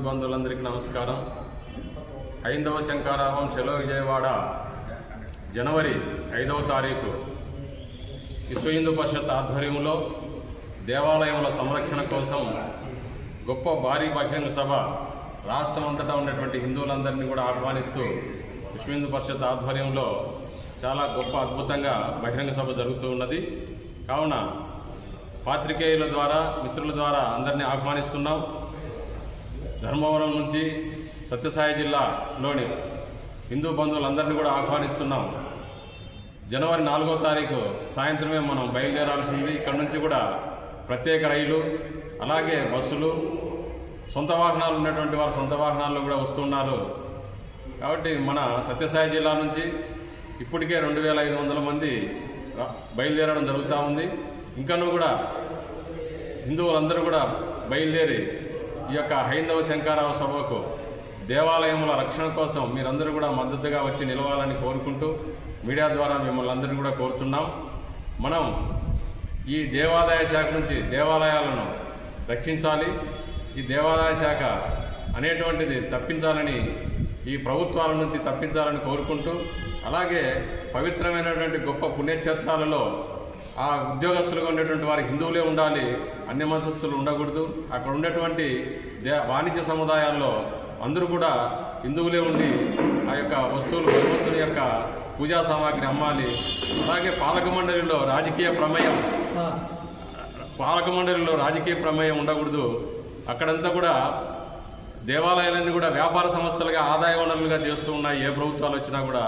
నమస్కారం. ఐదవ శంకారావం చెలో విజయవాడ జనవరి ఐదవ తారీఖు. విశ్వ హిందూ పరిషత్ ఆధ్వర్యంలో దేవాలయముల సంరక్షణ కోసం గొప్ప భారీ బహిరంగ సభ రాష్ట్రం అంతటా ఉన్నటువంటి హిందువులందరినీ కూడా ఆహ్వానిస్తూ విశ్వ హిందూ పరిషత్ ఆధ్వర్యంలో చాలా గొప్ప అద్భుతంగా బహిరంగ సభ జరుగుతూ ఉన్నది. కావున పాత్రికేయుల ద్వారా మిత్రుల ద్వారా అందరినీ ఆహ్వానిస్తున్నాం. ధర్మవరం నుంచి సత్యసాయి జిల్లాలోని హిందూ బంధువులందరినీ కూడా ఆహ్వానిస్తున్నాం. జనవరి నాలుగో తారీఖు సాయంత్రమే మనం బయలుదేరాల్సింది. ఇక్కడ నుంచి కూడా ప్రత్యేక రైలు అలాగే బస్సులు సొంత వాహనాలు ఉన్నటువంటి వారు సొంత వాహనాల్లో కూడా వస్తున్నారు. కాబట్టి మన సత్యసాయి జిల్లా నుంచి ఇప్పటికే రెండు వేల ఐదు వందల మంది బయలుదేరడం జరుగుతూ ఉంది. ఇంకనూ కూడా హిందువులందరూ కూడా బయలుదేరి ఈ యొక్క హైందవ శంకారావ సభకు దేవాలయముల రక్షణ కోసం మీరందరూ కూడా మద్దతుగా వచ్చి నిలవాలని కోరుకుంటూ మీడియా ద్వారా మిమ్మల్ని అందరినీ కూడా కోరుచున్నాం. మనం ఈ దేవాదాయ శాఖ నుంచి దేవాలయాలను రక్షించాలి. ఈ దేవాదాయ శాఖ అనేటువంటిది తప్పించాలని ఈ ప్రభుత్వాల నుంచి తప్పించాలని కోరుకుంటూ అలాగే పవిత్రమైనటువంటి గొప్ప పుణ్యక్షేత్రాలలో ఆ ఉద్యోగస్తులుగా ఉండేటువంటి వారి హిందువులే ఉండాలి అన్య మతస్థులు ఉండకూడదు. అక్కడ ఉండేటువంటి దే వాణిజ్య సముదాయాల్లో అందరూ కూడా హిందువులే ఉండి ఆ యొక్క వస్తువులు భగవంతుని యొక్క పూజా సామాగ్రి అమ్మాలి. అలాగే పాలక మండలిలో రాజకీయ ప్రమేయం. పాలక మండలిలో రాజకీయ ప్రమేయం ఉండకూడదు. అక్కడంతా కూడా దేవాలయాలన్నీ కూడా వ్యాపార సంస్థలుగా ఆదాయ వనరులుగా చేస్తూ ఉన్నాయి. ఏ ప్రభుత్వాలు వచ్చినా కూడా.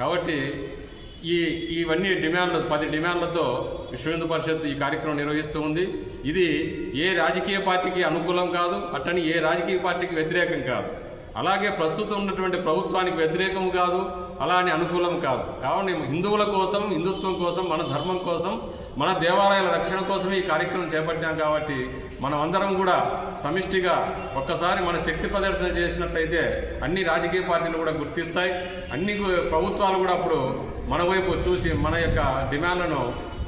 కాబట్టి ఈ ఇవన్నీ డిమాండ్లు పది డిమాండ్లతో విశ్వహిందు పరిషత్ ఈ కార్యక్రమం నిర్వహిస్తూ ఉంది. ఇది ఏ రాజకీయ పార్టీకి అనుకూలం కాదు అట్టని ఏ రాజకీయ పార్టీకి వ్యతిరేకం కాదు. అలాగే ప్రస్తుతం ఉన్నటువంటి ప్రభుత్వానికి వ్యతిరేకం కాదు అలా అని అనుకూలం కాదు. కావున హిందువుల కోసం హిందుత్వం కోసం మన ధర్మం కోసం మన దేవాలయాల రక్షణ కోసం ఈ కార్యక్రమం చేపట్టాం కాబట్టి మనం అందరం కూడా సమిష్టిగా ఒక్కసారి మన శక్తి ప్రదర్శన చేసినట్టయితే అన్ని రాజకీయ పార్టీలు కూడా గుర్తిస్తాయి. అన్ని ప్రభుత్వాలు కూడా అప్పుడు మన వైపు చూసి మన యొక్క డిమాండ్లను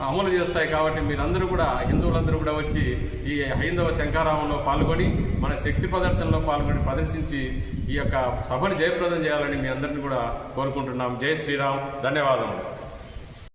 అమలు చేస్తాయి కాబట్టి మీరందరూ కూడా హిందువులందరూ కూడా వచ్చి ఈ హైందవ శంకారామంలో పాల్గొని మన శక్తి ప్రదర్శనలో పాల్గొని ప్రదర్శించి ఈ యొక్క సభను జయప్రదం చేయాలని మీ అందరిని కూడా కోరుకుంటున్నాం. జై శ్రీరామ్. ధన్యవాదములు.